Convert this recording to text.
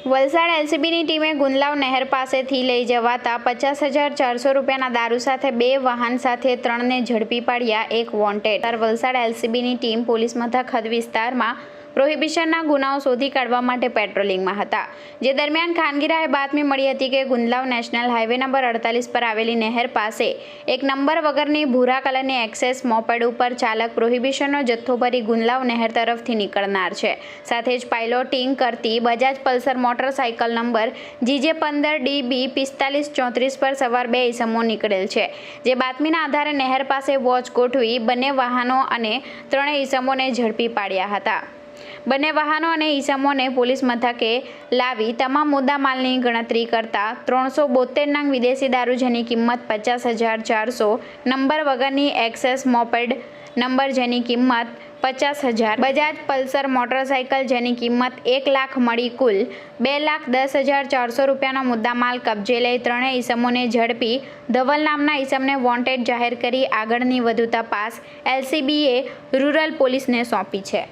વલસાડ એલસીબીની ટીમે ગુંદલાવ નહેર પાસેથી લઈ જવાતા પચાસ હજાર ચારસો રૂપિયાના દારૂ સાથે બે વાહન સાથે ત્રણને ઝડપી પાડ્યા એક વોન્ટેડ. વલસાડ એલસીબીની ટીમ પોલીસ મથક હદ વિસ્તારમાં પ્રોહિબિશનના ગુનાઓ શોધી કાઢવા માટે પેટ્રોલિંગમાં હતા. જે દરમિયાન ખાનગીરાએ બાતમી મળી હતી કે ગુંદલાવ નેશનલ હાઈવે નંબર અડતાલીસ પર આવેલી નહેર પાસે એક નંબર વગરની ભૂરા કલરની એક્સેસ મોપેડ ઉપર ચાલક પ્રોહિબિશનનો જથ્થો ભરી ગુંદલાવ નહેર તરફથી નીકળનાર છે. સાથે જ પાઇલોટિંગ કરતી Bajaj Pulsar motorcycle number GJ પંદર ડીબી પિસ્તાલીસ ચોત્રીસ પર સવાર બે ઈસમો નીકળેલ છે. જે બાતમીના આધારે નહેર પાસે વોચ ગોઠવી બંને વાહનો અને ત્રણેય ઈસમોને ઝડપી પાડ્યા હતા. બંને વાહનો અને ઈસમોને પોલીસ મથકે લાવી તમામ મુદ્દામાલની ગણતરી કરતા ત્રણસો બોતેર નંગ વિદેશી દારૂ જેની કિંમત પચાસ હજાર ચારસો નંબર વગરની એક્સેસ મોપેડ નંબર જેની કિંમત પચાસ હજાર, બજાજ પલ્સર મોટરસાઇકલ જેની કિંમત એક લાખ મળી કુલ બે લાખ દસ હજાર ચારસો રૂપિયાનો મુદ્દામાલ કબજે લઈ ત્રણેય ઈસમોને ઝડપી ધવલ નામના ઈસમને વોન્ટેડ જાહેર કરી આગળની વધુ તપાસ એલસીબીએ રૂરલ પોલીસને સોંપી છે.